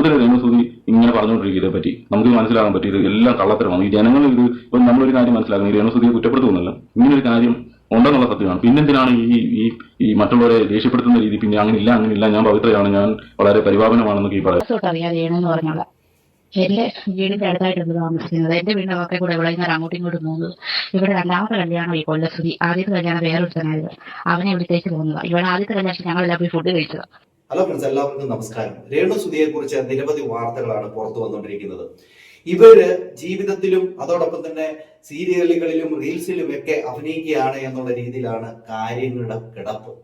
കൂടുതൽ രേണുസുതി ഇങ്ങനെ പറഞ്ഞുകൊണ്ടിരിക്കും ഇതേ പറ്റി നമുക്ക് മനസ്സിലാകാൻ പറ്റി ഇത് എല്ലാം കള്ളത്തരമാണ്. ഈ ജനങ്ങൾ ഇത് ഇപ്പം നമ്മളൊരു കാര്യം മനസ്സിലാക്കുന്നത് ഈ രേണുസുതിയെ കുറ്റപ്പെടുത്തുന്നില്ല ഇങ്ങനെ ഒരു കാര്യം ഉണ്ടെന്നുള്ള സത്യമാണ്. പിന്നെന്തിനാണ് ഈ ഈ ഈ മറ്റുള്ളവരെ ദേഷ്യപ്പെടുത്തുന്ന രീതി പിന്നെ അങ്ങനെ ഇല്ല അങ്ങനെ ഇല്ല ഞാൻ പവിത്രയാണ് ഞാൻ വളരെ പരിപാലനമാണെന്നൊക്കെ ഈ പറയാം എന്റെ വീടിന്റെ അടുത്തായിട്ടുണ്ട് താമസിക്കുന്നത് എന്റെ വീടിന്റെ മക്കളെ കൂടെ ഇവിടെ ഞാൻ അങ്ങോട്ടും ഇങ്ങോട്ടും പോകുന്നത് ഇവിടെ രണ്ടാമത്തെ കല്യാണം ഈ കൊല്ലസുതി ആദ്യത്തെ കല്യാണം വേറൊരുത്തനായത് അവനെ വിളിച്ചേച്ച് പോകുന്നതാണ് ഇവിടെ ആദ്യത്തെ കല്യാണം ഞങ്ങളെല്ലാം പോയി ഫുഡ് കഴിച്ചത്. ഹലോ ഫ്രണ്ട്സ് എല്ലാവർക്കും നമസ്കാരം. രേണു സുധിയെ കുറിച്ച് നിരവധി വാർത്തകളാണ് പുറത്തു വന്നുകൊണ്ടിരിക്കുന്നത്. ഇവർ ജീവിതത്തിലും അതോടൊപ്പം തന്നെ സീരിയലുകളിലും റീൽസിലും ഒക്കെ അഭിനയിക്കുകയാണ് എന്നുള്ള രീതിയിലാണ് കാര്യങ്ങളുടെ കിടപ്പ്.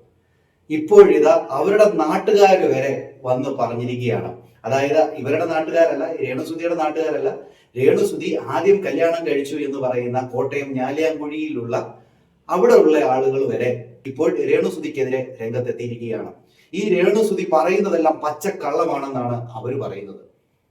ഇപ്പോഴിതാ അവരുടെ നാട്ടുകാർ വരെ വന്ന് പറഞ്ഞിരിക്കുകയാണ്. അതായത് ഇവരുടെ നാട്ടുകാരല്ല രേണുസുതിയുടെ നാട്ടുകാരല്ല. രേണുസുതി ആദ്യം കല്യാണം കഴിച്ചു എന്ന് പറയുന്ന കോട്ടയം ഞാലിയാങ്കുഴിയിലുള്ള അവിടെ ഉള്ള ആളുകൾ വരെ ഇപ്പോൾ രേണുസുധിക്കെതിരെ രംഗത്തെത്തിയിരിക്കുകയാണ്. ഈ രേണുസുതി പറയുന്നതെല്ലാം പച്ചക്കള്ളമാണെന്നാണ് അവർ പറയുന്നത്.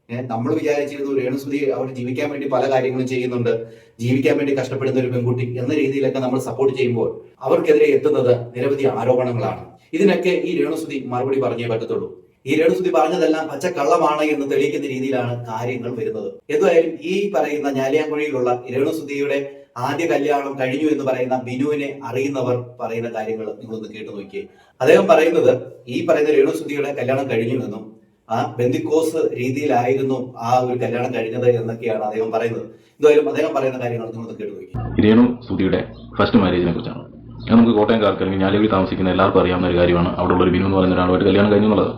നമ്മൾ വിചാരിച്ചിരുന്നു രേണുസുതി അവർ ജീവിക്കാൻ വേണ്ടി പല കാര്യങ്ങളും ചെയ്യുന്നുണ്ട്. ജീവിക്കാൻ വേണ്ടി കഷ്ടപ്പെടുന്ന ഒരു പെൺകുട്ടി എന്ന രീതിയിലൊക്കെ നമ്മൾ സപ്പോർട്ട് ചെയ്യുമ്പോൾ അവർക്കെതിരെ എത്തുന്നത് നിരവധി ആരോപണങ്ങളാണ്. ഇതിനൊക്കെ ഈ രേണുസുതി മറുപടി പറഞ്ഞേ പറ്റത്തുള്ളൂ. ഈ രേണുസുതി പറഞ്ഞതെല്ലാം പച്ചക്കള്ളമാണ് എന്ന് തെളിയിക്കുന്ന രീതിയിലാണ് കാര്യങ്ങൾ വരുന്നത്. എന്തായാലും ഈ പറയുന്ന ഞാലിയാങ്കുഴിയിലുള്ള രേണുസുതിയുടെ ആദ്യ കല്യാണം കഴിഞ്ഞു എന്ന് പറയുന്ന ബിനുവിനെ അറിയുന്നവർ പറയുന്ന കാര്യങ്ങൾ നിങ്ങളൊന്ന് കേട്ടു നോക്കിയേ. അദ്ദേഹം പറയുന്നത് ഈ പറയുന്ന രേണുസുതിയുടെ കല്യാണം കഴിഞ്ഞു എന്നും ആ ബന്ദിക്കോസ് രീതിയിലായിരുന്നു ആ ഒരു കല്യാണം കഴിഞ്ഞത് എന്നൊക്കെയാണ് അദ്ദേഹം പറയുന്നത്. എന്തായാലും അദ്ദേഹം പറയുന്ന കാര്യങ്ങൾ നിങ്ങളൊന്ന് കേട്ടു നോക്കി രേണു സുധിയുടെ ഫസ്റ്റ് മാരേജിനെ കുറിച്ചാണ്. നമുക്ക് കോട്ടയംകാർക്ക് അല്ലെങ്കിൽ ഞാലൂരിൽ താമസിക്കുന്ന എല്ലാവർക്കും അറിയാവുന്ന ഒരു കാര്യമാണ്. അവിടെ ഉള്ള ഒരു ബിനു എന്ന് പറയുന്ന ഒരാളുമായിട്ട് കല്യാണം കഴിഞ്ഞു എന്നുള്ളത്.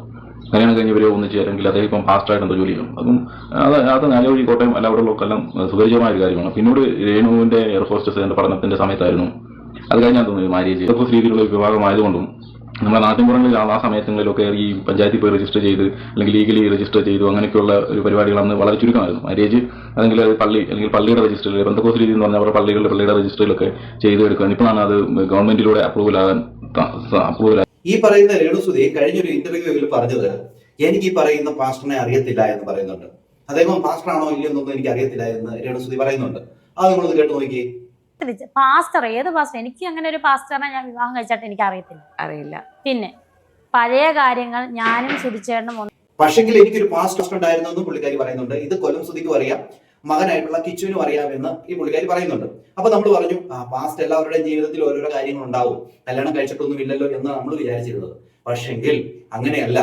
കല്യാണം കഴിഞ്ഞ് ഇവരെ ഒന്നിച്ച് അല്ലെങ്കിൽ അദ്ദേഹം ഇപ്പം ഫാസ്റ്റായിട്ട് എന്തോ ജോലി ചെയ്യും അതും അത് അത് നാലുവഴി കോട്ടയം അല്ല അവിടെ ഉള്ളവർക്കെല്ലാം സുപരിചിതമായ ഒരു കാര്യമാണ്. പിന്നീട് രേണുവിന്റെ എയർഫോഴ്സ് ഹോസ്റ്റസ് എന്റെ പഠനത്തിന്റെ സമയത്തായിരുന്നു അത് കഴിഞ്ഞാൽ തോന്നുന്നു മാര്യേജ് എയർഫോഴ്സ് രീതിയിലുള്ള വിഭാഗമായതുകൊണ്ടും നമ്മുടെ നാട്ടിൻപുറങ്ങളിൽ ആ സമയത്തുങ്ങളിലൊക്കെ ഈ പഞ്ചായത്തിൽ പോയി രജിസ്റ്റർ ചെയ്ത് അല്ലെങ്കിൽ ലീഗലി രജിസ്റ്റർ ചെയ്തു അങ്ങനെയൊക്കെയുള്ള ഒരു പരിപാടികൾ അന്ന് വളരെ ചുരുക്കമായിരുന്നു. മാരേജ് അല്ലെങ്കിൽ പള്ളി അല്ലെങ്കിൽ പള്ളിയുടെ രജിസ്റ്ററിൽ ബന്ധക്കോസ് രീതി എന്ന് പറഞ്ഞാൽ അവരുടെ പള്ളികളുടെ പള്ളിയുടെ രജിസ്റ്ററിലൊക്കെ ചെയ്ത് എടുക്കുക ഇപ്പോഴാണ് അത് ഗവൺമെന്റിലൂടെ അപ്രൂവൽ ആകാൻ അപ്രൂവൽ ഈ പറയുന്ന രേണുസുതി കഴിഞ്ഞൊരു ഇന്റർവ്യൂവിൽ പറഞ്ഞത് എനിക്ക് ഈ പറയുന്ന പാസ്റ്ററിനെ അറിയത്തില്ല എന്ന് പറയുന്നുണ്ട്. അദ്ദേഹം പാസ്റ്റർ ആണോ ഇല്ലയോ എന്നൊന്നും എനിക്ക് അറിയത്തില്ല എന്ന് രേണുസുതി പറയുന്നുണ്ട്. അത് നിങ്ങളൊന്ന് കേട്ട് നോക്കി പാസ്റ്റർ ഏത് പാസ്റ്റർ എനിക്ക് അങ്ങനെ ഒരു പാസ്റ്ററിനെ ഞാൻ വിവാഹം കഴിച്ചിട്ട് എനിക്ക് അറിയത്തില്ല. അറിയില്ല. പിന്നെ പഴയ കാര്യങ്ങൾ ഞാനും സുധിച്ചേട്ടനും ഒന്ന് പക്ഷെങ്കിൽ എനിക്കൊരു പാസ്റ്റർ ഉണ്ടായിരുന്നു എന്ന് പുള്ളിക്കാരി പറയുന്നുണ്ട്. ഇത് കൊല്ലം സുതിക്കും അറിയാം. മകനായിട്ടുള്ള കിച്ചുവിനും അറിയാമെന്ന് ഈ പുള്ളിക്കാരി പറയുന്നുണ്ട്. അപ്പൊ നമ്മൾ പറഞ്ഞു ആ പാസ്റ്റ് എല്ലാവരുടെയും ജീവിതത്തിൽ ഓരോരോ കാര്യങ്ങൾ ഉണ്ടാവും. കല്യാണം കഴിച്ചിട്ടൊന്നും ഇല്ലല്ലോ എന്ന് നമ്മൾ വിചാരിച്ചിരുന്നത്. പക്ഷെങ്കിൽ അങ്ങനെയല്ല.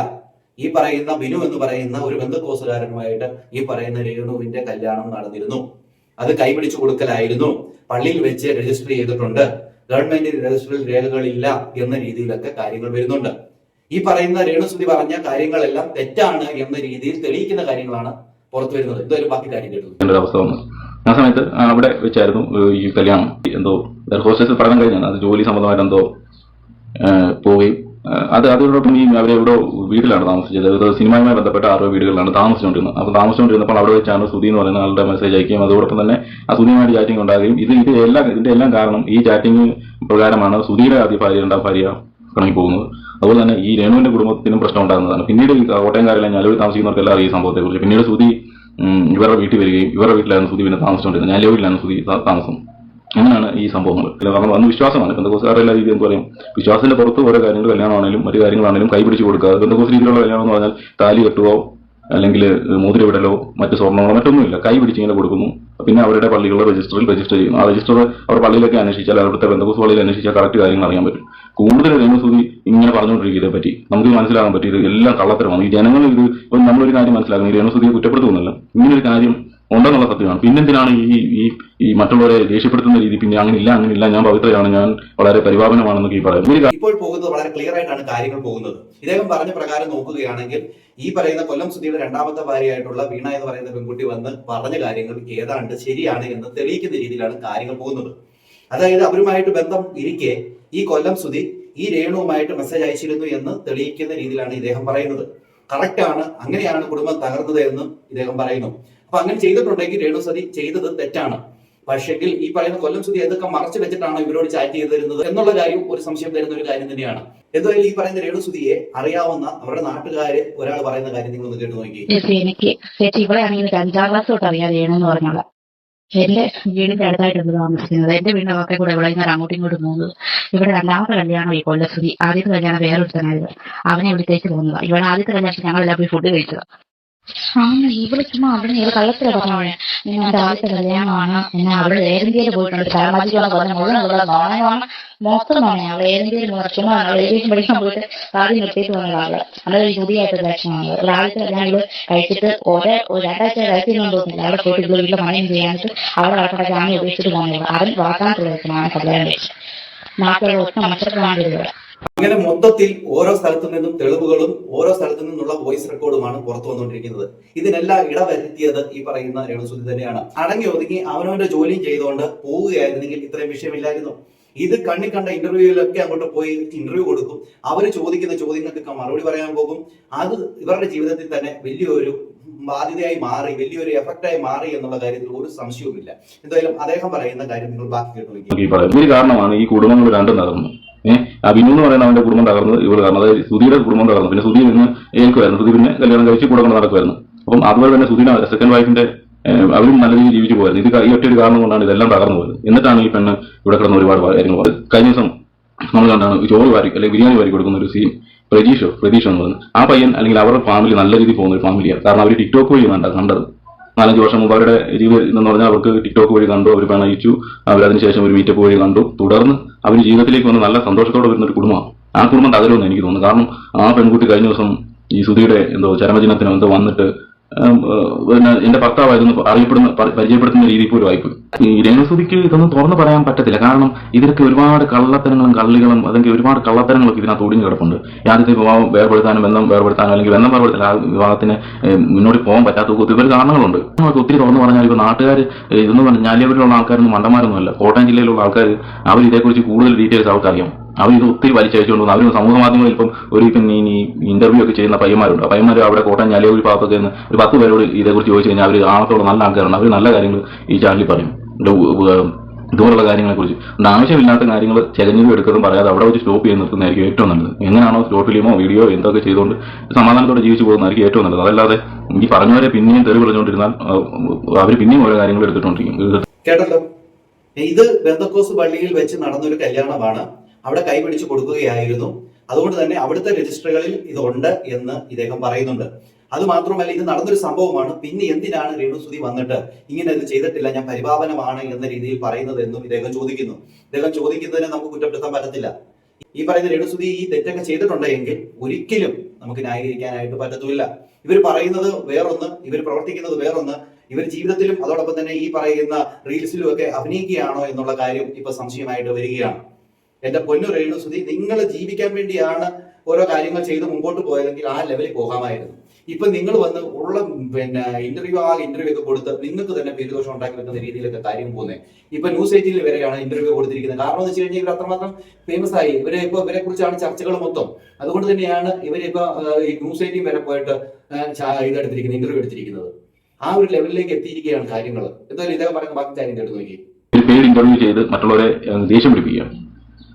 ഈ പറയുന്ന ബിനു എന്ന് പറയുന്ന ഒരു ബന്ധുക്കോസുകാരനുമായിട്ട് ഈ പറയുന്ന രേണുവിന്റെ കല്യാണം നടന്നിരുന്നു. അത് കൈപിടിച്ചു കൊടുക്കലായിരുന്നു. പള്ളിയിൽ വെച്ച് രജിസ്റ്റർ ചെയ്തിട്ടുണ്ട്. ഗവൺമെന്റ് രജിസ്റ്ററിൽ രേഖകളില്ല എന്ന രീതിയിലൊക്കെ കാര്യങ്ങൾ വരുന്നുണ്ട്. ഈ പറയുന്ന രേണുസുതി പറഞ്ഞ കാര്യങ്ങളെല്ലാം തെറ്റാണ് എന്ന രീതിയിൽ തെളിയിക്കുന്ന കാര്യങ്ങളാണ് പുറത്തു വരുന്നത്. ഇതൊരു ബാക്കി കാര്യം കേട്ടു. അവസ്ഥ വന്നു. ആ സമയത്ത് അവിടെ വെച്ചായിരുന്നു ഈ കല്യാണം. എന്തോ ഹോസ്റ്റൽസിൽ പഠനം കഴിഞ്ഞാണ് അത് ജോലി സംബന്ധമായിട്ട് എന്തോ പോവുകയും അത് അതോടൊപ്പം ഈ എവിടെ വീട്ടിലാണ് താമസിച്ചത്. അത് സിനിമയുമായി ബന്ധപ്പെട്ട ആറോ വീടുകളിലാണ് താമസിച്ചുകൊണ്ടിരുന്നത്. അപ്പോൾ താമസിച്ചുകൊണ്ടിരുന്നപ്പോൾ അവിടെ വെച്ചാണ് സുധി എന്ന് പറയുന്ന ആളുടെ മെസ്സേജ് അയക്കുകയും അതോടൊപ്പം തന്നെ ആ സുധിയുമായിട്ട് ചാറ്റിംഗ് ഉണ്ടാകുകയും ഇത് ഇത് എല്ലാം ഇതിന്റെ എല്ലാം കാരണം ഈ ചാറ്റിംഗ് പ്രകാരമാണ് സുധിയുടെ ആദ്യ ഭാര്യ രണ്ടാം ഭാര്യ പിണങ്ങി പോകുന്നത്. അതുപോലെ തന്നെ ഈ രേണുവിന്റെ കുടുംബത്തിനും പ്രശ്നം ഉണ്ടാകുന്നതാണ്. പിന്നീട് ഞാനൊരു ഞാലൂരിൽ താമസിക്കുന്നവർക്കെല്ലാം ഈ സംഭവത്തെക്കുറിച്ച്. പിന്നീട് സുധി ഇവരുടെ വീട്ടിൽ വരികയും ഇവരുടെ വീട്ടിലായിരുന്നു സുധി പിന്നെ താമസിച്ചുകൊണ്ടിരുന്നത്. ഞാൻ വീട്ടിലാണ് സുധി താമസം. അങ്ങനെയാണ് ഈ സംഭവങ്ങൾ. കാരണം അന്ന് വിശ്വാസമാണ്. ബന്ധുക്കോസുകാരുടെ എല്ലാ രീതിയും പറയും വിശ്വാസത്തിന്റെ പുറത്ത് ഓരോ കാര്യങ്ങൾ കല്യാണമാണെങ്കിലും മറ്റു കാര്യങ്ങളാണെങ്കിലും കൈപിടിച്ച് കൊടുക്കുക. ബന്ധുക്കോസ് രീതിയിലുള്ള കല്യാണം എന്ന് പറഞ്ഞാൽ താലി കെട്ടുകയോ അല്ലെങ്കിൽ മോതിരവിടലോ മറ്റു സ്വർണങ്ങളോ മറ്റൊന്നുമില്ല. കൈ പിടിച്ച് ഇങ്ങനെ കൊടുക്കുന്നു. പിന്നെ അവരുടെ പള്ളികളുടെ രജിസ്റ്ററിൽ രജിസ്റ്റർ ചെയ്യുന്നു. ആ രജിസ്റ്റർ അവർ പള്ളിയിലൊക്കെ അന്വേഷിച്ചാൽ അവിടുത്തെ ബന്ധുക്കൂസ് പള്ളിയിൽ അന്വേഷിച്ചാൽ കറക്റ്റ് കാര്യങ്ങൾ അറിയാൻ പറ്റും. കൂടുതൽ രേണുസുതി ഇങ്ങനെ പറഞ്ഞുകൊണ്ടിരിക്കും ഇതേപ്പറ്റി പറ്റി. നമുക്ക് മനസ്സിലാകാൻ പറ്റി ഇത് എല്ലാം കള്ളത്തരമാണ്. ഈ ജനങ്ങൾ ഇത് ഇപ്പം നമ്മളൊരു കാര്യം മനസ്സിലാക്കുന്നു. ഈ രേണുസുതിയെ കുറ്റപ്പെടുത്തുന്നില്ല ഇങ്ങനൊരു കാര്യം ഉണ്ടെന്നുള്ള സത്യമാണ്. പിന്നെന്തിനാണ് ഈ ഈ ഈ മറ്റുള്ളവരെ ദേഷ്യപ്പെടുത്തുന്ന രീതി? പിന്നെ അങ്ങനെ ഇല്ല അങ്ങനെ ഇല്ല ഞാൻ പവിത്രയാണ് ഞാൻ വളരെ പരിപാലനമാണെന്നൊക്കെ ഈ പറയുന്നത്. ഇപ്പോൾ പോകുന്നത് വളരെ ക്ലിയർ ആയിട്ടാണ് കാര്യങ്ങൾ പോകുന്നത്. ഇദ്ദേഹം പറഞ്ഞ പ്രകാരം നോക്കുകയാണെങ്കിൽ ഈ പറയുന്ന കൊല്ലം സുധിയുടെ രണ്ടാമത്തെ ഭാര്യയായിട്ടുള്ള വീണ എന്ന് പറയുന്ന പെൺകുട്ടി വന്ന് പറഞ്ഞ കാര്യങ്ങൾ ഏതാണ്ട് ശരിയാണ് എന്ന് തെളിയിക്കുന്ന രീതിയിലാണ് കാര്യങ്ങൾ പോകുന്നത്. അതായത് അവരുമായിട്ട് ബന്ധം ഇരിക്കെ ഈ കൊല്ലം സുധി ഈ രേണുവുമായിട്ട് മെസ്സേജ് അയച്ചിരുന്നു എന്ന് തെളിയിക്കുന്ന രീതിയിലാണ് ഇദ്ദേഹം പറയുന്നത്. കറക്റ്റ് ആണ് അങ്ങനെയാണ് കുടുംബം തകർന്നത് എന്ന് ഇദ്ദേഹം പറയുന്നു. അപ്പൊ അങ്ങനെ ചെയ്തിട്ടുണ്ടെങ്കിൽ രേണു സതി ചെയ്തത് തെറ്റാണ്. പക്ഷെങ്കിൽ ഈ പറയുന്ന കൊല്ലം സുതി ഏതൊക്കെ മറച്ചു വെച്ചിട്ടാണ് ഇവരോട് ചാറ്റ് ചെയ്ത് തരുന്നത് എന്നുള്ള കാര്യം ഒരു സംശയം തരുന്ന ഒരു കാര്യം തന്നെയാണ്. എന്തായാലും ഈ പറയുന്ന രേണു സുതിയെ അറിയാവുന്ന അവരുടെ നാട്ടുകാര് ഒരാൾ പറയുന്ന കാര്യം നിങ്ങൾ ഒന്ന് കേട്ട് നോക്കി. എനിക്ക് അഞ്ചാം ക്ലാസ് തൊട്ട് ചെയ്യണമെന്ന് പറഞ്ഞോളാം എന്റെ വീടിന്റെ അടുത്തായിട്ടുണ്ട് താമസിക്കുന്നത്. എന്റെ വീടിന്റെ വാക്കെ കൂടെ ഇവിടെ ഞാൻ അങ്ങോട്ടും ഇങ്ങോട്ടും പോകുന്നത്. ഇവിടെ രണ്ടാമത്തെ കല്യാണം ഈ കൊല്ലസ്തുതി ആദ്യത്തെ കല്യാണം വേറൊരുത്തനായത്. അവനെ വിളിച്ചേച്ച് പോകുന്നത്. ഇവിടെ ആദ്യത്തെ കല്യാണത്തിൽ ഞങ്ങളെല്ലാം പോയി ഫുഡ് കഴിച്ചത്. അന്ന് ഇവൾ ചുമ്മാ അവിടെ ഇവൾ കള്ളത്തില പറഞ്ഞോളെ നിങ്ങൾ എന്റെ ആദ്യത്തെ കല്യാണമാണ് എന്നെ അവിടെ എയർ ഇന്ത്യയിൽ പോയിട്ടുണ്ട്. സാമാജികമാണ് പറഞ്ഞ മുഴുവൻ ഉള്ള നോണയാണ് മൊത്തം നോണയാണ് അവൾ എയർ ഇന്ത്യയിൽ ചുമ്മാ അവൾ ഏവിയേഷൻ പഠിക്കാൻ പോയിട്ട് ആദ്യം നിർത്തിയിട്ട് വന്ന ആൾ അന്നേരം ഒരു പുതിയായിട്ട് ലക്ഷണമാണ് ഒരു ആദ്യത്തെ കല്യാണം ഇവൾ കഴിച്ചിട്ട് ഒരേ ഒരു രണ്ടാഴ്ച കഴിച്ചിരുന്നു തോന്നുന്നില്ല അവിടെ പോയിട്ട് ഇവൾ വീട്ടിലെ പണിയും ചെയ്യാനിട്ട് അവിടെ കിടക്കട്ടെ ജാമ്യം ഉപേക്ഷിച്ചിട്ട് പോകുന്നത് അവൻ വാക്കാനുള്ള ലക്ഷണമാണ് കല്യാണം കഴിച്ചത്. നാട്ടിലുള്ള ഒറ്റ മത്സരത്തിലാണ് ഇവിടെ അങ്ങനെ മൊത്തത്തിൽ ഓരോ സ്ഥലത്തു നിന്നും തെളിവുകളും ഓരോ സ്ഥലത്തു നിന്നുള്ള വോയിസ് റെക്കോർഡുമാണ് പുറത്തു വന്നുകൊണ്ടിരിക്കുന്നത്. ഇതിനെല്ലാം ഇടവരുത്തിയത് ഈ പറയുന്ന രേണുസുതി തന്നെയാണ്. അടങ്ങി ഒതുങ്ങി അവനവന്റെ ജോലിയും ചെയ്തുകൊണ്ട് പോവുകയായിരുന്നെങ്കിൽ ഇത്രയും വിഷയമില്ലായിരുന്നു. ഇത് കണ്ണി കണ്ട ഇന്റർവ്യൂവിലൊക്കെ അങ്ങോട്ട് പോയി ഇന്റർവ്യൂ കൊടുക്കും. അവർ ചോദിക്കുന്ന ചോദ്യങ്ങൾക്കൊക്കെ മറുപടി പറയാൻ പോകും. അത് ഇവരുടെ ജീവിതത്തിൽ തന്നെ വലിയൊരു ബാധ്യതയായി മാറി വലിയൊരു എഫക്റ്റായി മാറി എന്നുള്ള കാര്യത്തിൽ ഒരു സംശയവുമില്ല. എന്തായാലും അദ്ദേഹം പറയുന്ന കാര്യം നിങ്ങൾ ബാക്കി കേട്ടു കാരണമാണ് ഈ കുടുംബങ്ങൾ രണ്ടും തകർന്നു ഏഹ് ആ എന്ന് പറയുന്ന അവന്റെ കുടുംബം തകർന്നത് ഇവർ കാരണം. അതായത് സുധിയുടെ കുടുംബം തകർന്നു. പിന്നെ സുധി പിന്നെ ഏൽക്കുമായിരുന്നു സുധി പിന്നെ കല്യാണം കഴിച്ച് കൂടെ കൊണ്ട് നടക്കുമായിരുന്നു അപ്പം അതുപോലെ തന്നെ സുധിയുടെ സെക്കൻഡ് വൈഫിന്റെ അവരും നല്ല രീതിയിൽ ജീവിച്ചു പോയിരുന്നു ഇത് ഈ ഒറ്റ ഒരു കാരണം കൊണ്ടാണ് ഇതെല്ലാം തകർന്നു പോയത്. എന്നിട്ടാണ് ഈ പെണ്ണ് ഇവിടെ കിടന്ന ഒരുപാട് കാര്യങ്ങൾ കഴിഞ്ഞ ദിവസം നമ്മൾ കണ്ടാണ് ചോറ് വാരി അല്ലെങ്കിൽ ബിരിയാണി വാരി കൊടുക്കുന്ന ഒരു സീൻ പ്രതീഷോ പ്രതീഷോ എന്ന് പറയുന്നത് ആ പയ്യൻ അല്ലെങ്കിൽ അവരുടെ ഫാമിലി നല്ല രീതിയിൽ പോകുന്ന ഒരു ഫാമിലിയാണ് കാരണം അവർ ടിക്ടോക്ക് വഴി കണ്ട കണ്ടത്. നാലഞ്ച് വർഷം മുമ്പ് അവരുടെ ജീവിതം എന്ന് പറഞ്ഞാൽ അവർക്ക് ടിക്ടോക്ക് വഴി കണ്ടു അവർ പ്രണയിച്ചു അവർ അതിനുശേഷം ഒരു മീറ്റപ്പ് വഴി കണ്ടു. തുടർന്ന് അവർ ജീവിതത്തിലേക്ക് വന്ന് നല്ല സന്തോഷത്തോടെ വരുന്ന ഒരു കുടുംബമാണ്. ആ കുടുംബം തകരുമെന്ന് എനിക്ക് തോന്നുന്നു. കാരണം ആ പെൺകുട്ടി കഴിഞ്ഞ ദിവസം ഈ സുധിയുടെ എന്തോ ചരമദിനത്തിനോ എന്തോ വന്നിട്ട് പിന്നെ എന്റെ ഭർത്താവായിരുന്നു അറിയപ്പെടുന്ന പരിചയപ്പെടുത്തുന്ന രീതിയിൽ പോലും ആയിപ്പോയി. ഈ രേണുസുതിക്ക് ഇതൊന്നും തുറന്നു പറയാൻ പറ്റത്തില്ല. കാരണം ഇതിലൊക്കെ ഒരുപാട് കള്ളത്തരങ്ങളും കള്ളികളും അല്ലെങ്കിൽ ഒരുപാട് കള്ളത്തരങ്ങളൊക്കെ ഇതിനകത്ത് ഒടിഞ്ഞു കിടപ്പുണ്ട്. യാതൊരു വിവാഹം വേർപെടുത്താനും ബന്ധം വേർപെടുത്താനും അല്ലെങ്കിൽ ബന്ധം വേർപെടുത്താൻ ആ വിവാഹത്തിന് മുന്നോട്ട് പോകാൻ പറ്റാത്ത ഒത്തിരി കാരണങ്ങളുണ്ട്. നമുക്ക് ഒത്തിരി തുറന്നു പറഞ്ഞാൽ ഇപ്പോൾ നാട്ടുകാർ ഇതെന്ന് പറഞ്ഞാൽ ഞാലിയവരിലുള്ള ആൾക്കാരൊന്നും മണ്ടന്മാരൊന്നും അല്ല കോട്ടയം ജില്ലയിലുള്ള ആൾക്കാർ അവർ ഇതേക്കുറിച്ച് കൂടുതൽ ഡീറ്റെയിൽസ് അവർക്കറിയാം. അവർ ഇത് ഒത്തിരി വലിച്ചയച്ചുകൊണ്ട് അവർ സമൂഹ മാധ്യമങ്ങളിൽ ഇപ്പം ഒരു ഇപ്പം ഇന്റർവ്യൂ ഒക്കെ ചെയ്യുന്ന പയ്യന്മാരുണ്ട്. പയ്യന്മാർ അവിടെ കോട്ടയം ഞാലിയൂർ ഭാഗത്തൊക്കെ നിന്ന് ഒരു പത്ത് പേരോട് ഇതേക്കുറിച്ച് ചോദിച്ചു കഴിഞ്ഞാൽ അവർ ആണത്തോളം നല്ല ആൾക്കാരാണ്. അവർ നല്ല കാര്യങ്ങൾ ഈ ചാനലിൽ പറയും. ഇതുപോലുള്ള കാര്യങ്ങളെക്കുറിച്ച്. ആവശ്യമില്ലാത്ത കാര്യങ്ങൾ ചെകഞ്ഞതും എടുക്കുന്നതും പറയാതെ അവിടെ വെച്ച് സ്റ്റോപ്പ് ചെയ്ത് നിർത്തുന്നതായിരിക്കും ഏറ്റവും നല്ലത്. എങ്ങനെയാണോ സ്റ്റോപ്പ് ഫിലിമോ വീഡിയോ എന്തൊക്കെ ചെയ്തുകൊണ്ട് സമാധാനത്തോടെ ജീവിച്ചു പോകുന്നതായിരിക്കും ഏറ്റവും നല്ലത്. അതല്ലാതെ ഈ പറഞ്ഞവരെ പിന്നെയും തെറി പറഞ്ഞുകൊണ്ടിരുന്നാൽ അവർ പിന്നെയും ഓരോ കാര്യങ്ങൾ എടുത്തിട്ടുണ്ടിരിക്കും. കേട്ടല്ലോ? ഇത് ബന്ധക്കോസ് പള്ളിയിൽ വെച്ച് നടന്നൊരു കല്യാണമാണ്. അവിടെ കൈപിടിച്ച് കൊടുക്കുകയായിരുന്നു. അതുകൊണ്ട് തന്നെ അവിടുത്തെ രജിസ്റ്ററുകളിൽ ഇതുണ്ട് എന്ന് ഇദ്ദേഹം പറയുന്നുണ്ട്. അത് മാത്രമല്ല ഇത് നടന്നൊരു സംഭവമാണ്. പിന്നെ എന്തിനാണ് രേണുസുതി വന്നിട്ട് ഇങ്ങനെ ഇത് ചെയ്തിട്ടില്ല ഞാൻ പരിപാവനമാണ് എന്ന രീതിയിൽ പറയുന്നത് എന്നും ഇദ്ദേഹം ചോദിക്കുന്നു. ഇദ്ദേഹം ചോദിക്കുന്നതിനെ നമുക്ക് കുറ്റപ്പെടുത്താൻ പറ്റത്തില്ല. ഈ പറയുന്ന രേണുസുതി ഈ തെറ്റൊക്കെ ചെയ്തിട്ടുണ്ടെങ്കിൽ ഒരിക്കലും നമുക്ക് ന്യായീകരിക്കാനായിട്ട് പറ്റത്തില്ല ഇവർ പറയുന്നത് വേറൊന്ന് ഇവർ പ്രവർത്തിക്കുന്നത് വേറൊന്ന്. ഇവർ ജീവിതത്തിലും അതോടൊപ്പം തന്നെ ഈ പറയുന്ന റീൽസിലും ഒക്കെ അഭിനയിക്കുകയാണോ എന്നുള്ള കാര്യം ഇപ്പൊ സംശയമായിട്ട് വരികയാണ്. എന്റെ പൊന്നു രേണുസുതി നിങ്ങൾ ജീവിക്കാൻ വേണ്ടിയാണ് ഓരോ കാര്യങ്ങൾ ചെയ്ത് മുമ്പോട്ട് പോയതെങ്കിൽ ആ ലെവലിൽ പോകാമായിരുന്നു. ഇപ്പൊ നിങ്ങൾ വന്ന് ഉള്ള പിന്നെ ഇന്റർവ്യൂ ആ ഇന്റർവ്യൂ ഒക്കെ കൊടുത്ത് നിങ്ങൾക്ക് തന്നെ പേരുദോഷം ഉണ്ടാക്കി വെക്കുന്ന രീതിയിലൊക്കെ കാര്യം പോകുന്നത് ഇപ്പൊ ന്യൂസ് എയ്റ്റീനിൽ വരെയാണ് ഇന്റർവ്യൂ കൊടുത്തിരിക്കുന്നത്. കാരണം എന്ന് വെച്ച് കഴിഞ്ഞാൽ ഇവർ അത്രമാത്രം ഫേമസ് ആയി. ഇവരെ ഇപ്പൊ ഇവരെ കുറിച്ചാണ് ചർച്ചകൾ മൊത്തം. അതുകൊണ്ട് തന്നെയാണ് ഈ ന്യൂസ് എയ്റ്റീൻ വരെ പോയിട്ട് ഇതെടുത്തിരിക്കുന്നത് ഇന്റർവ്യൂ എടുത്തിരിക്കുന്നത്. ആ ഒരു ലെവലിലേക്ക് എത്തിയിരിക്കുകയാണ് കാര്യങ്ങൾ എന്തായാലും ഇതൊക്കെ പറയുന്ന ബാക്കി കാര്യം കേട്ട് നോക്കി. ഇന്റർവ്യൂ ചെയ്ത് മറ്റുള്ളവരെ ദേഷ്യം പിടിപ്പിക്കുക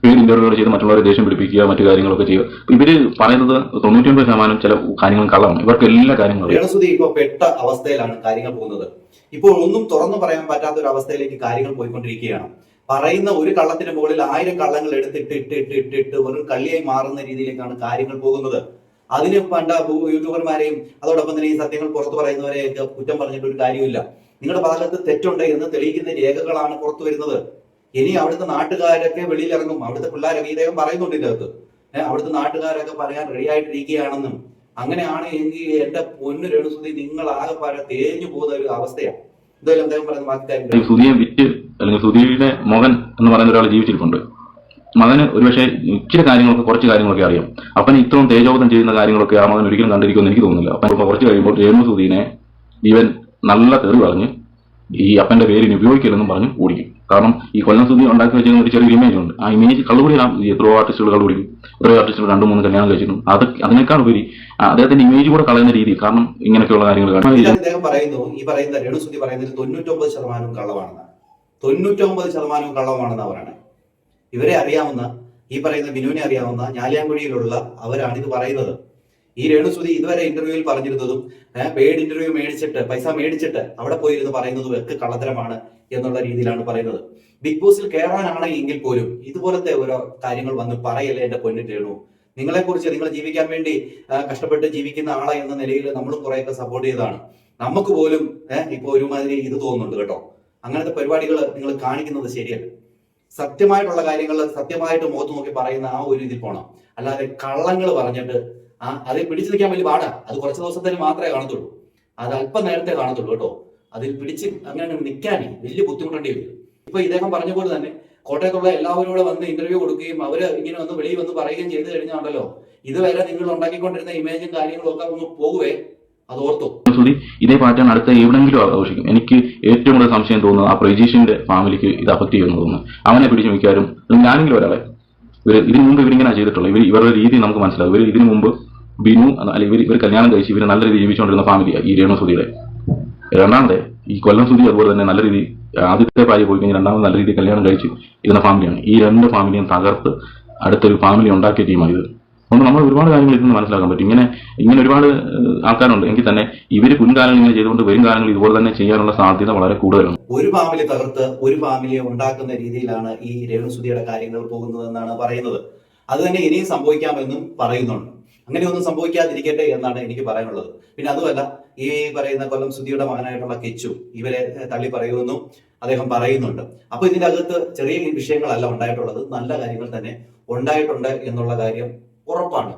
പെയ്ഡ് ഇന്റർവ്യൂകൾ ചെയ്ത് മറ്റുള്ളവരെ ദേഷ്യം പിടിപ്പിക്കുക മറ്റു കാര്യങ്ങളൊക്കെ ചെയ്യുക. ഇവർ പറയുന്നത് തൊണ്ണൂറ്റിയൊൻപത് ശതമാനം ചില കാര്യങ്ങളും കള്ളമാണ്. ഇവർക്ക് എല്ലാ കാര്യങ്ങളും പെട്ട അവസ്ഥയിലാണ് കാര്യങ്ങൾ പോകുന്നത്. ഇപ്പോൾ ഒന്നും തുറന്നു പറയാൻ പറ്റാത്ത ഒരു അവസ്ഥയിലേക്ക് കാര്യങ്ങൾ പോയിക്കൊണ്ടിരിക്കുകയാണ്. പറയുന്ന ഒരു കള്ളത്തിന് മുകളിൽ ആയിരം കള്ളങ്ങൾ എടുത്തിട്ട് ഇട്ട് ഇട്ട് ഇട്ട് ഇട്ട് വെറും കള്ളിയായി മാറുന്ന രീതിയിലേക്കാണ് കാര്യങ്ങൾ പോകുന്നത്. അതിന് പണ്ട യൂട്യൂബർമാരെയും അതോടൊപ്പം തന്നെ ഈ സത്യങ്ങൾ പുറത്തു പറയുന്നവരെയൊക്കെ കുറ്റം പറഞ്ഞിട്ട് ഒരു കാര്യമില്ല നിങ്ങളുടെ ഭാഗത്ത് തെറ്റുണ്ട് എന്ന് തെളിയിക്കുന്ന രേഖകളാണ് പുറത്തു വരുന്നത്. ഇനി അവിടുത്തെ നാട്ടുകാരൊക്കെ വെളിയിലിറങ്ങും. അവിടുത്തെ പിള്ളേരൊക്കെ ഇദ്ദേഹം പറയുന്നുണ്ട് ഇതിനകത്ത്. ഏഹ് അവിടുത്തെ നാട്ടുകാരൊക്കെ പറയാൻ റെഡി ആയിട്ടിരിക്കുകയാണെന്നും. അങ്ങനെയാണ് എങ്കിൽ എന്റെ പൊന്നു രേണുസുതി നിങ്ങൾ പാര തേഞ്ഞു പോകുന്ന ഒരു അവസ്ഥയാണ് എന്തായാലും സുധിയെ അല്ലെങ്കിൽ മകൻ എന്ന് പറയുന്ന ഒരാൾ ജീവിച്ചിരിപ്പുണ്ട്. മകന് ഒരുപക്ഷെ ഇച്ചിരി കാര്യങ്ങളൊക്കെ കുറച്ച് കാര്യങ്ങളൊക്കെ അറിയാം. അപ്പൻ ഇത്രയും തേജോവധം ചെയ്യുന്ന കാര്യങ്ങളൊക്കെ ആ മകൻ ഒരിക്കലും കണ്ടിരിക്കുമെന്ന് എനിക്ക് തോന്നുന്നില്ല. അപ്പൊ കുറച്ച് കഴിയുമ്പോൾ രേണു സുധീനെ ഇവൻ നല്ല തെറി പറഞ്ഞ് ഈ അപ്പന്റെ പേരിന് ഉപയോഗിക്കില്ലെന്നും പറഞ്ഞ് ഓടിക്കും. കാരണം ഈ കൊല്ലം സുധി ഉണ്ടാക്കി വെച്ചിരുന്ന ഒരു ചെറിയ ഇമേജ് ഉണ്ട്. ആ ഇമേജ് കള്ളുകൂടിയാണ് ഈ എത്രയോ ആർട്ടിസ്റ്റുകൾ കള്ളുപിടിക്കും. എത്രയോ ആർട്ടിസ്റ്റുകൾ രണ്ടു മൂന്ന് കല്യാണം കഴിച്ചിട്ടുണ്ട് അത് അതിനേക്കാൾ ഉപരി അദ്ദേഹത്തിന്റെ ഇമേജ് കൂടെ കളയുന്ന രീതി കാരണം ഇങ്ങനെയൊക്കെയുള്ള കാര്യങ്ങൾ അദ്ദേഹം പറയുന്നു ഈ പറയുന്ന രേണുസുതി പറയുന്നത് തൊണ്ണൂറ്റൊമ്പത് ശതമാനവും കള്ളമാണെന്ന്. തൊണ്ണൂറ്റൊമ്പത് ശതമാനവും കള്ളമാണെന്ന് പറയണേ. ഇവരെ അറിയാവുന്ന ഈ പറയുന്ന ബിനുവിനെ അറിയാവുന്ന ഞാലിയാങ്കുഴിയിലുള്ള അവരാണ് ഇത് പറയുന്നത്. ഈ രേണുസുതി ഇതുവരെ ഇന്റർവ്യൂവിൽ പറഞ്ഞിരുന്നതും പെയ്ഡ് ഇന്റർവ്യൂ മേടിച്ചിട്ട് പൈസ മേടിച്ചിട്ട് അവിടെ പോയിരുന്ന് പറയുന്നതും ഒക്കെ കള്ളത്തരമാണ് എന്നുള്ള രീതിയിലാണ് പറയുന്നത്. ബിഗ് ബോസിൽ കയറാനാണ് എങ്കിൽ പോലും ഇതുപോലത്തെ ഓരോ കാര്യങ്ങൾ വന്ന് പറയല്ലേ എന്റെ പൊന്നു രേണു? നിങ്ങളെക്കുറിച്ച് നിങ്ങൾ ജീവിക്കാൻ വേണ്ടി കഷ്ടപ്പെട്ട് ജീവിക്കുന്ന ആളെ എന്ന നിലയിൽ നമ്മളും കുറെയൊക്കെ സപ്പോർട്ട് ചെയ്തതാണ്. നമുക്ക് പോലും ഇപ്പൊ ഒരുമാതിരി ഇത് തോന്നുന്നുണ്ട് കേട്ടോ. അങ്ങനത്തെ പരിപാടികൾ നിങ്ങൾ കാണിക്കുന്നത് ശരിയല്ല. സത്യമായിട്ടുള്ള കാര്യങ്ങൾ സത്യമായിട്ട് മുഖത്ത് നോക്കി പറയുന്ന ആ ഒരു ഇതിൽ പോണം. അല്ലാതെ കള്ളങ്ങൾ പറഞ്ഞിട്ട് ആ അതിൽ പിടിച്ചു നിൽക്കാൻ വലിയ പാടാ. അത് കുറച്ച് ദിവസത്തിന് മാത്രമേ കാണത്തുള്ളൂ. അത് അല്പം നേരത്തെ കാണത്തുള്ളൂ കേട്ടോ. അതിൽ പിടിച്ച് അങ്ങനെ നിൽക്കാൻ വലിയ ബുദ്ധിമുട്ടേണ്ടി വരും ഇപ്പൊ ഇദ്ദേഹം പറഞ്ഞ പോലെ തന്നെ കോട്ടയത്തുള്ള എല്ലാവരും കൂടെ വന്ന് ഇന്റർവ്യൂ കൊടുക്കുകയും അവർ ഇങ്ങനെ വന്ന് വെളിയിൽ വന്ന് പറയുകയും ചെയ്തു കഴിഞ്ഞാണല്ലോ. ഇതുവരെ നിങ്ങൾ ഉണ്ടാക്കിക്കൊണ്ടിരുന്ന ഇമേജും കാര്യങ്ങളും ഒക്കെ ഒന്ന് പോകുവേ അത് ഓർത്തു. ഇതേ പാറ്റേൺ അടുത്ത എവിടെങ്കിലും ആഘോഷിക്കും. എനിക്ക് ഏറ്റവും കൂടുതൽ സംശയം തോന്നുന്നത് ആ പ്രജീഷിന്റെ ഫാമിലിക്ക് ഇത് അഫക്ട് ചെയ്യുന്നു അവനെ പിടിച്ചു മിക്കാരും ആരെങ്കിലും ഒരാളെ. ഇവർ ഇതിനു മുമ്പ് ഇവരിങ്ങനെ ചെയ്തിട്ടുള്ളൂ ഇവർ ഇവരുടെ രീതി നമുക്ക് മനസ്സിലാവും ഇവർ ഇതിനു മുമ്പ് ബിനു അല്ലെങ്കിൽ ഇവർ ഇവർ കല്യാണം കഴിച്ച് ഇവർ നല്ല രീതിയിൽ ജീവിച്ചുകൊണ്ടിരുന്ന ഫാമിലിയാണ് ഈ രേണു സുധിയുടെ രണ്ടാമത് ഈ കൊല്ലം സുധി അതുപോലെ തന്നെ നല്ല രീതി ആദ്യത്തെ ഭാര്യ പോയി കഴിഞ്ഞാൽ രണ്ടാമത് നല്ല രീതിയിൽ കല്യാണം കഴിച്ച് ഇരുന്ന ഫാമിലിയാണ് ഈ രണ്ട് ഫാമിലിയും തകർത്ത് അടുത്തൊരു ഫാമിലി ഉണ്ടാക്കിയ ടീമാണ് ഇത്. അതുകൊണ്ട് നമ്മൾ ഒരുപാട് കാര്യങ്ങൾ ഇതിൽ നിന്ന് മനസ്സിലാക്കാൻ പറ്റും. ഇങ്ങനെ ഇങ്ങനെ ഒരുപാട് ആൾക്കാരുണ്ട്. എങ്കിൽ തന്നെ ഇവർ മുൻകാലങ്ങൾ ഇങ്ങനെ ചെയ്തുകൊണ്ട് വരും കാലങ്ങളിൽ ഇതുപോലെ തന്നെ ചെയ്യാനുള്ള സാധ്യത വളരെ കൂടുതലാണ്. ഒരു ഫാമിലി തകർത്ത് ഒരു ഫാമിലിയെ ഉണ്ടാക്കുന്ന രീതിയിലാണ് ഈ രേണുസുതിയുടെ കാര്യങ്ങൾ പോകുന്നതെന്നാണ് പറയുന്നത്. അത് തന്നെ ഇനിയും സംഭവിക്കാമെന്നും പറയുന്നുണ്ട്. അങ്ങനെയൊന്നും സംഭവിക്കാതിരിക്കട്ടെ എന്നാണ് എനിക്ക് പറയാനുള്ളത്. പിന്നെ അതുമല്ല ഈ പറയുന്ന കൊല്ലം സുധിയുടെ മകനായിട്ടുള്ള കെച്ചു ഇവരെ തള്ളി പറയുമെന്നും അദ്ദേഹം പറയുന്നുണ്ട്. അപ്പൊ ഇതിന്റെ അകത്ത് ചെറിയ വിഷയങ്ങളല്ല ഉണ്ടായിട്ടുള്ളത്. നല്ല കാര്യങ്ങൾ തന്നെ ഉണ്ടായിട്ടുണ്ട് എന്നുള്ള കാര്യം ഉറപ്പാണ്.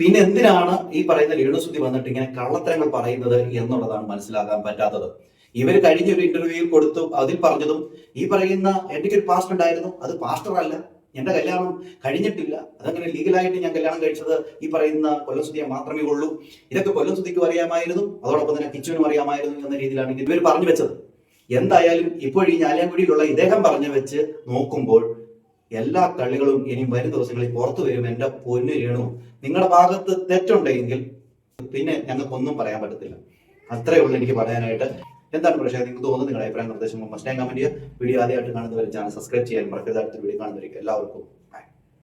പിന്നെ എന്തിനാണ് ഈ പറയുന്ന രേണുസുതി വന്നിട്ട് ഇങ്ങനെ കള്ളത്തരങ്ങൾ പറയുന്നത് എന്നുള്ളതാണ് മനസ്സിലാക്കാൻ പറ്റാത്തത്. ഇവർ കഴിഞ്ഞ ഒരു ഇന്റർവ്യൂവിൽ കൊടുത്തു അതിൽ പറഞ്ഞതും ഈ പറയുന്ന എനിക്കൊരു പാസ്റ്റർ ഉണ്ടായിരുന്നു. അത് പാസ്റ്റർ അല്ല. എന്റെ കല്യാണം കഴിഞ്ഞിട്ടില്ല. അതങ്ങനെ ലീഗലായിട്ട് ഞാൻ കല്യാണം കഴിച്ചത് ഈ പറയുന്ന കൊല്ലം സുതിയെ മാത്രമേ ഉള്ളൂ. ഇതൊക്കെ കൊല്ലം സുതിക്കും അറിയാമായിരുന്നു. അതോടൊപ്പം തന്നെ കിച്ചുവിനും അറിയാമായിരുന്നു എന്ന രീതിയിലാണ് ഇവർ പറഞ്ഞു വെച്ചത്. എന്തായാലും ഇപ്പോഴീ ഈ ഞാലിയാൻകുടിയിലുള്ള ഇദ്ദേഹം പറഞ്ഞു വെച്ച് നോക്കുമ്പോൾ എല്ലാ കളികളും ഇനി വരും ദിവസങ്ങളിൽ പുറത്തു വരും. എന്റെ പൊന്നു രേണു നിങ്ങളുടെ ഭാഗത്ത് തെറ്റുണ്ടെങ്കിൽ പിന്നെ ഞങ്ങൾക്കൊന്നും പറയാൻ പറ്റത്തില്ല. അത്രയേ ഉള്ളൂ എനിക്ക് പറയാനായിട്ട്. എന്താണ് പ്രശ്നം നിങ്ങൾക്ക് തോന്നുന്നത്? നിങ്ങളുടെ അഭിപ്രായം നിർദ്ദേശം കമന്റ് ചെയ്യുക. വീഡിയോ ആദ്യമായിട്ട് കാണുന്നവർ ചാനൽ സബ്സ്ക്രൈബ് ചെയ്യാൻ മറക്കരുത്. വീഡിയോ കാണുന്നവർക്ക് എല്ലാവർക്കും